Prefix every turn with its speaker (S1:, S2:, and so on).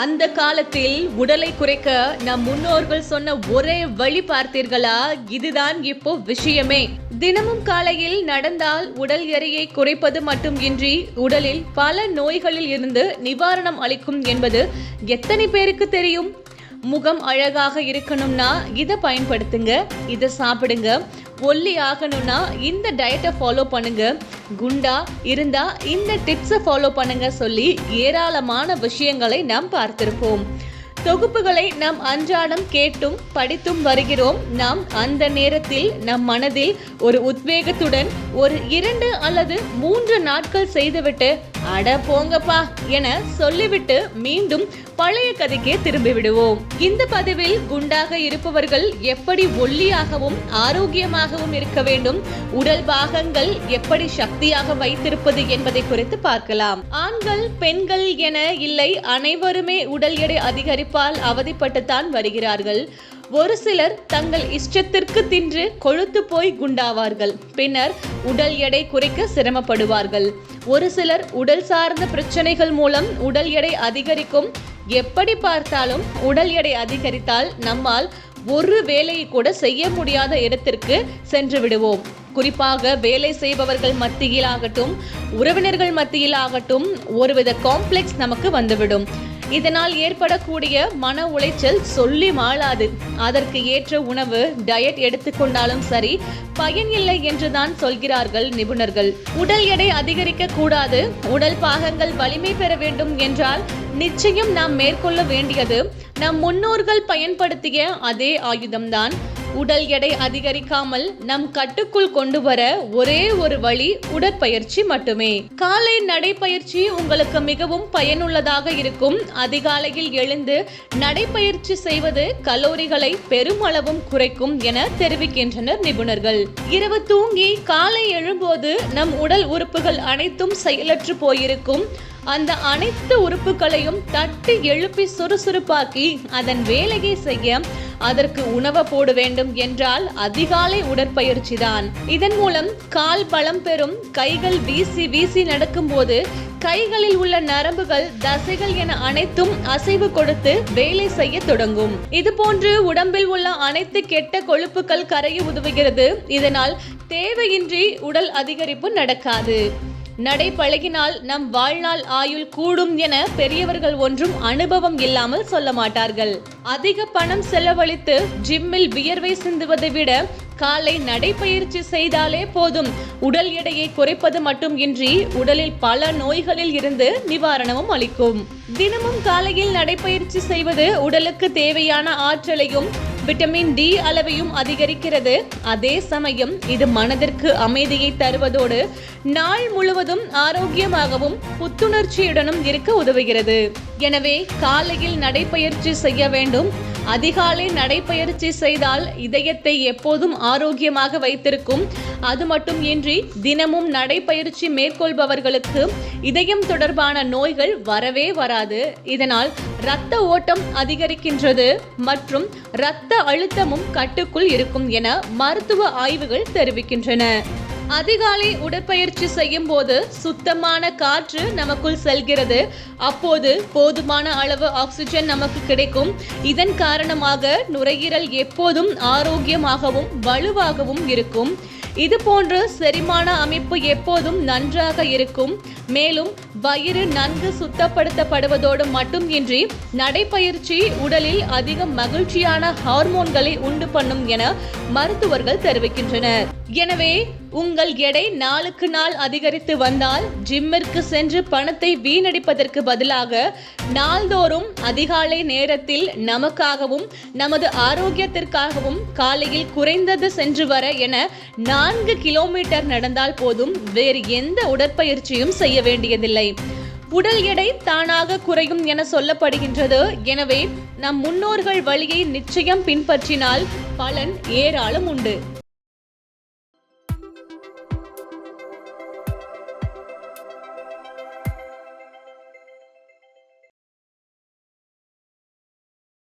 S1: அந்த காலத்தில் உடலை குறைக்க நம் முன்னோர்கள் சொன்ன ஒரே வழி பார்த்தீர்களா? இதுதான் இப்போ விஷயமே. தினமும் காலையில் நடந்தால் உடல் எடையை குறைப்பது மட்டுமின்றி உடலில் பல நோய்களில் இருந்து நிவாரணம் அளிக்கும் என்பது எத்தனை பேருக்கு தெரியும்? முகம் அழகாக இருக்கணும்னா இதை பயன்படுத்துங்க இதை சாப்பிடுங்க ஒல்லி ஆகணும்னா இந்த டயட்டை ஃபாலோ பண்ணுங்க. குண்டா இருந்தா இந்த டிப்ஸை ஃபாலோ பண்ணுங்க சொல்லி ஏராளமான விஷயங்களை நாம் பார்த்திருப்போம். தொகுப்புகளை நாம் அன்றாடம் கேட்டும் படித்தும் வருகிறோம். நாம் அந்த நேரத்தில் நம் மனதில் ஒரு உத்வேகத்துடன் ஒரு இரண்டு அல்லது மூன்று நாட்கள் செய்துவிட்டு அட போங்கப்பா என சொல்லிவிட்டு மீண்டும் பழைய கதைக்கே திரும்பிவிடுவோம். இந்த பதிவில் குண்டாக இருப்பவர்கள் எப்படி ஒல்லியாகவும் ஆரோக்கியமாகவும் இருக்க வேண்டும் உடல் பாகங்கள் எப்படி சக்தியாக வைத்திருப்பது என்பதை குறித்து பார்க்கலாம். ஆண்கள் பெண்கள் என இல்லை அனைவருமே உடல் எடை அதிகரிப்பு அதிகரிப்பால் அவதிப்பட்டுத்தான் வருகிறார்கள். ஒரு சிலர் தங்கள் இஷ்டத்திற்கு தின்று கொழுத்து போய் குண்டாவார்கள். பின்னர் உடல் எடை குறைக்க சிரமப்படுவார்கள். ஒரு சிலர் உடல் சார்ந்த பிரச்சனைகள் மூலம் உடல் எடை அதிகரிக்கும். எப்படி பார்த்தாலும் உடல் எடை அதிகரித்தால் நம்மால் ஒரு வேலையை கூட செய்ய முடியாத இடத்திற்கு சென்று விடுவோம். குறிப்பாக வேலை செய்பவர்கள் மத்தியில் ஆகட்டும் உறவினர்கள் மத்தியில் ஆகட்டும் ஒருவித காம்ப்ளெக்ஸ் நமக்கு வந்துவிடும். இதனால் ஏற்படக்கூடிய மன உளைச்சல் சொல்லி மாளாது. அதற்கு ஏற்ற உணவு டயட் எடுத்துக்கொண்டாலும் சரி பயன் இல்லை என்றுதான் சொல்கிறார்கள் நிபுணர்கள். உடல் எடை அதிகரிக்க கூடாது. உடல் பாகங்கள் வலிமை பெற வேண்டும் என்றால் நிச்சயம் நாம் மேற்கொள்ள வேண்டியது நம் முன்னோர்கள் பயன்படுத்திய அதே ஆயுதம்தான். உடல் எடை அதிகரிக்காமல் நம் கட்டுக்குள் கொண்டு வர ஒரே ஒரு வழி உடற்பயிற்சி மட்டுமே. காலை நடைப்பயிற்சி உங்களுக்கு மிகவும் பயனுள்ளதாக இருக்கும். அதிகாலையில் எழுந்து நடைப்பயிற்சி செய்வது கலோரிகளை பெருமளவும் குறைக்கும் என தெரிவிக்கின்றனர் நிபுணர்கள். இரவு தூங்கி காலை எழும்போது நம் உடல் உறுப்புகள் அனைத்தும் செயலற்று போயிருக்கும். அந்த அனைத்து உறுப்புகளையும் தட்டி எழுப்பி சுறுசுறுப்பாக்கி அதன் வேலையை செய்ய அதற்கு உணவு போட வேண்டும் என்றால் அதிகாலை உடற்பயிற்சி தான் இதன் மூலம் கால் பலம் பெறும் கைகள் வீசி வீசி நடக்கும்போது கைகளில் உள்ள நரம்புகள் தசைகள் என அனைத்தும் அசைவு கொடுத்து வேலை செய்ய தொடங்கும். இது போன்று உடம்பில் உள்ள அனைத்து கெட்ட கொழுப்புகள் கரைய உதவுகிறது. இதனால் தேவையின்றி உடல் அதிகரிப்பு நடக்காது. நடை பழகினால் நம் வாழ்நாள் ஆயுள் கூடும் என பெரியவர்கள் ஒன்றும் அனுபவம் இல்லாமல் சொல்ல மாட்டார்கள். அதிக பணம் செலவழித்து ஜிம்மில் வியர்வை சிந்துவதை விட காலை நடைப்பயிற்சி செய்தாலே போதும். உடல் எடையை குறைப்பது மட்டும் இன்றி உடலில் பல நோய்களில் இருந்து நிவாரணமும் அளிக்கும். தினமும் காலையில் நடைப்பயிற்சி செய்வது உடலுக்கு தேவையான ஆற்றலையும் விட்டமின் டி அளவையும் அதிகரிக்கிறது. அதே சமயம் இது மனதிற்கு அமைதியை தருவதோடு நாள் முழுவதும் ஆரோக்கியமாகவும் புத்துணர்ச்சியுடனும் இருக்க உதவுகிறது. எனவே காலையில் நடைப்பயிற்சி செய்ய வேண்டும். அதிகாலை நடைப்பயிற்சி செய்தால் இதயத்தை எப்போதும் ஆரோக்கியமாக வைத்திருக்கும். அது மட்டும் இன்றி தினமும் நடைப்பயிற்சி மேற்கொள்பவர்களுக்கு இதயம் தொடர்பான நோய்கள் வரவே வராது. இதனால் இரத்த ஓட்டம் அதிகரிக்கின்றது மற்றும் இரத்த அழுத்தமும் கட்டுக்குள் இருக்கும் என மருத்துவ ஆய்வுகள் தெரிவிக்கின்றன. அதிகாலை உடற்பயிற்சி செய்யும் போது சுத்தமான காற்று நமக்குள் செல்கிறது. அப்போது போதுமான அளவு ஆக்சிஜன் நமக்கு கிடைக்கும். இதன் காரணமாக நுரையீரல் எப்போதும் ஆரோக்கியமாகவும் வலுவாகவும் இருக்கும். இது போன்று செரிமான அமைப்பு எப்போதும் நன்றாக இருக்கும். மேலும் வயிறு நன்கு சுத்தப்படுத்தப்படுவதோடு மட்டுமின்றி நடைப்பயிற்சி உடலில் அதிக மகிழ்ச்சியான ஹார்மோன்களை உண்டு பண்ணும் என மருத்துவர்கள் தெரிவிக்கின்றனர். எனவே உங்கள் எடை நாளுக்கு நாள் அதிகரித்து வந்தால் ஜிம்மிற்கு சென்று பணத்தை வீணடிப்பதற்கு பதிலாக நாள்தோறும் அதிகாலை நேரத்தில் நமக்காகவும் நமது ஆரோக்கியத்திற்காகவும் காலையில் குறைந்தது சென்று வர என நான்கு கிலோமீட்டர் நடந்தால் போதும். வேறு எந்த உடற்பயிற்சியும் செய்ய வேண்டியதில்லை. உடல் எடை தானாக குறையும் என சொல்லப்படுகின்றது. எனவே நம் முன்னோர்கள் வழியை நிச்சயம் பின்பற்றினால் பலன் ஏராளம் உண்டு.